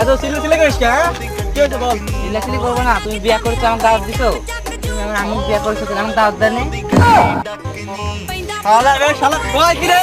এত সিলে সিলে করিস কে কি হয়েছে বল? সিলেক্সলি করব না তুমি বিয়া করেছ আমার দাওয়াত দিছো। তুমি আমার আমি বিয়া করেছ আমার দাওয়াত দেনি শালা রে শালা কই কি রে?